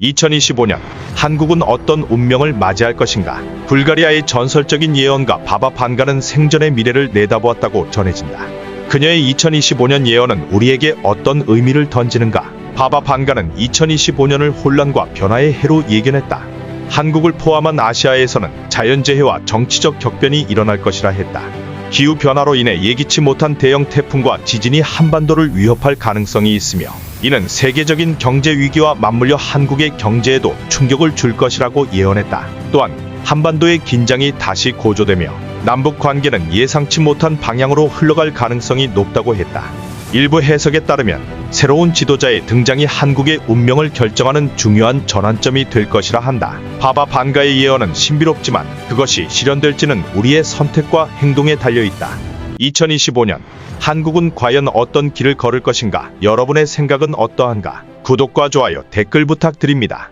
2025년 한국은 어떤 운명을 맞이할 것인가? 불가리아의 전설적인 예언가 바바 반가는 생전의 미래를 내다보았다고 전해진다. 그녀의 2025년 예언은 우리에게 어떤 의미를 던지는가? 바바 반가는 2025년을 혼란과 변화의 해로 예견했다. 한국을 포함한 아시아에서는 자연재해와 정치적 격변이 일어날 것이라 했다. 기후 변화로 인해 예기치 못한 대형 태풍과 지진이 한반도를 위협할 가능성이 있으며 이는 세계적인 경제 위기와 맞물려 한국의 경제에도 충격을 줄 것이라고 예언했다. 또한 한반도의 긴장이 다시 고조되며 남북 관계는 예상치 못한 방향으로 흘러갈 가능성이 높다고 했다. 일부 해석에 따르면 새로운 지도자의 등장이 한국의 운명을 결정하는 중요한 전환점이 될 것이라 한다. 바바 반가의 예언은 신비롭지만 그것이 실현될지는 우리의 선택과 행동에 달려 있다. 2025년 한국은 과연 어떤 길을 걸을 것인가? 여러분의 생각은 어떠한가? 구독과 좋아요, 댓글 부탁드립니다.